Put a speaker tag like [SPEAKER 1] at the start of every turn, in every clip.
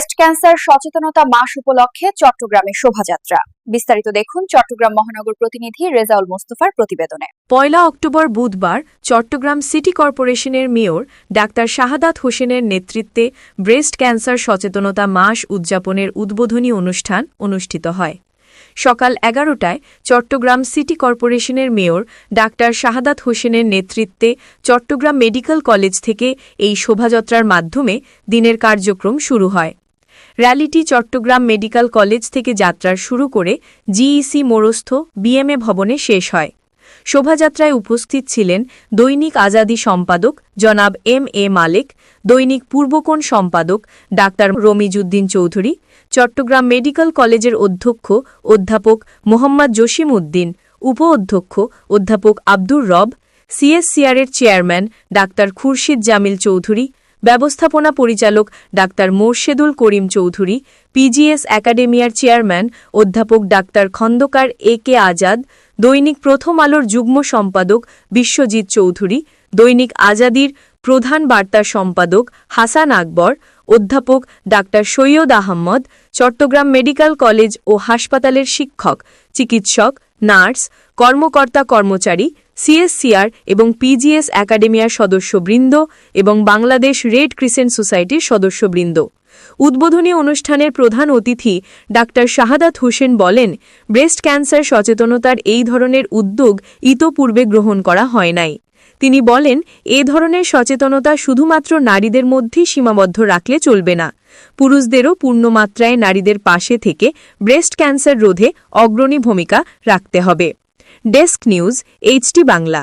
[SPEAKER 1] Breast cancer সচেতনতা মাস উপলক্ষে চট্টগ্রামে শোভাযাত্রা। বিস্তারিত দেখুন চট্টগ্রাম মহানগর প্রতিনিধি রেজাউল মোস্তফার প্রতিবেদনে।
[SPEAKER 2] পয়লা অক্টোবর বুধবার চট্টগ্রাম সিটি কর্পোরেশনের মেয়র ডাক্তার শাহাদাত হোসেনের নেতৃত্বে ব্রেস্ট ক্যান্সার সচেতনতা মাস উদযাপনের উদ্বোধনী অনুষ্ঠান অনুষ্ঠিত হয়। সকাল এগারোটায় চট্টগ্রাম সিটি কর্পোরেশনের মেয়র ডাক্তার শাহাদাত হোসেনের নেতৃত্বে চট্টগ্রাম মেডিকেল কলেজ থেকে এই শোভাযাত্রার মাধ্যমে দিনের কার্যক্রম শুরু হয়। র্যালিটি চট্টগ্রাম মেডিকেল কলেজ থেকে যাত্রা শুরু করে জিইসি মোরস্থ, বিএমএ ভবনে শেষ হয়। শোভাযাত্রায় উপস্থিত ছিলেন দৈনিক আজাদি সম্পাদক জনাব এম এ মালেক, দৈনিক পূর্বকোণ সম্পাদক ডাক্তার রমিজুদ্দিন চৌধুরী, চট্টগ্রাম মেডিকেল কলেজের অধ্যক্ষ অধ্যাপক মোহাম্মদ জসিম উদ্দিন উপ অধ্যক্ষ অধ্যাপক আব্দুর রব, সিএসসিআরের চেয়ারম্যান ডাক্তার খুরশিদ জামিল চৌধুরী ব্যবস্থাপনা পরিচালক ডাক্তার মোর্শেদুল করিম চৌধুরী পিজিএস একাডেমিয়ার চেয়ারম্যান অধ্যাপক doctor Khondokar A K Azad, দৈনিক প্রথম আলোর যুগ্ম সম্পাদক বিশ্বজিৎ চৌধুরী, দৈনিক আজাদির প্রধান বার্তা সম্পাদক হাসান আকবর, অধ্যাপক doctor Syed Ahmed Chattogram medical college ও হাসপাতালের শিক্ষক, চিকিৎসক, নার্স, কর্মকর্তা কর্মচারী সিএসসিআর এবং পিজিএস একাডেমিয়ার সদস্যবৃন্দ এবং বাংলাদেশ রেড ক্রিসেন্ট সোসাইটির সদস্যবৃন্দ। উদ্বোধনী অনুষ্ঠানের প্রধান অতিথি ডাক্তার শাহাদাত হোসেন বলেন, ব্রেস্ট ক্যান্সার সচেতনতার এই ধরনের উদ্যোগ ইতোপূর্বে গ্রহণ করা হয় নাই। তিনি বলেন, এ ধরনের সচেতনতা শুধুমাত্র নারীদের মধ্যেই সীমাবদ্ধ রাখলে চলবে না। পুরুষদেরও পূর্ণমাত্রায় নারীদের পাশে থেকে ব্রেস্ট ক্যান্সার রোধে অগ্রণী ভূমিকা রাখতে হবে। ডেস্ক নিউজ এইচটি বাংলা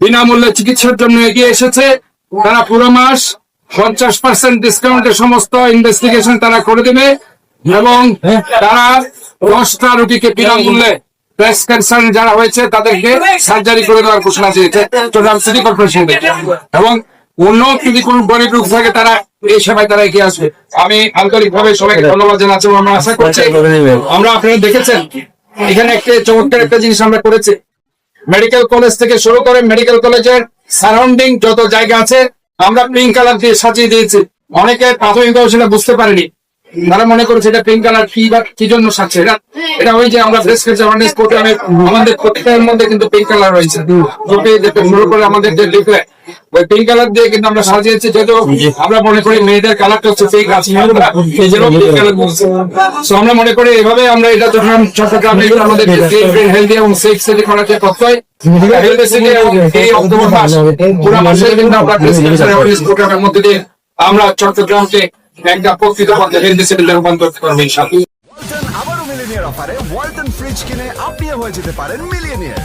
[SPEAKER 3] বিনামূল্যে চিকিৎসার জন্য এগিয়ে এসেছে। তারা পুরো মাস পঞ্চাশ পার্সেন্ট ডিসকাউন্টে সমস্ত ইনভেস্টিগেশন তারা করে দেবে এবং তারা দশটা রোগীকে বিনামূল্যে ব্রেস্ট ক্যান্সার যারা হয়েছে তাদেরকে সার্জারি করে দেওয়ার ঘোষণা দিয়েছে। চট্টগ্রাম সিটি কর্পোরেশন এবং অন্য যদি কোনো গরিব রোগ থাকে, তারা এই সেবায় তারা এগিয়ে আসবে আমি আন্তরিকভাবে সবাইকে ধন্যবাদ জানাচ্ছি আমরা আশা করছি আমরা আপনারা দেখেছেন এখানে একটা চমৎকার একটা জিনিস আমরা করেছি মেডিকেল কলেজ থেকে শুরু করে মেডিকেল কলেজের সারাউন্ডিং যত জায়গা আছে আমরা পিঙ্ক কালার দিয়ে সাজিয়ে দিয়েছি অনেকে প্রাথমিকভাবে সেটা বুঝতে পারেনি তারা মনে করেছে এটা পিঙ্ক কালার কি বা কি জন্য সাজছে এটা এটা ওই যে আমরা ব্রেস্ট ক্যান্সার অ্যাওয়ারনেস প্রোগ্রামে আমাদের প্রত্যেকের মধ্যে কিন্তু পিঙ্ক কালার রয়েছে শুরু করে আমাদের যে লিফলেট ওই পিঙ্ক কালার দিয়ে কিন্তু আমরা সাজিয়েছি যেহেতু আমরা মনে করি মেয়েদের কালারটা হচ্ছে পিঙ্ক আছে। এই জন্য পিঙ্ক কালার বলছি। So আমরা মনে করি এভাবে আমরা এটা যখন চট্টগ্রাম এগুলো আমাদের হেলদি এবং সেফ সিটি করার যে তথ্যই হেলদি সিটি এই অক্টোবর মাস পুরো মাসে কিন্তু আমরা ব্রেস্ট ক্যান্সার অ্যাওয়ারনেস প্রোগ্রামের মধ্যে দিয়ে আমরা চট্টগ্রামকে একটা প্রকৃত পথে হেলদি সিটিতে রূপান্তর করব ইনশাআল্লাহ।
[SPEAKER 4] আবারও মিলিনিয়ার অফারে ওয়ালটন ফ্রিজ কিনে আপনিও হয়ে যেতে পারেন মিলিয়নিয়ার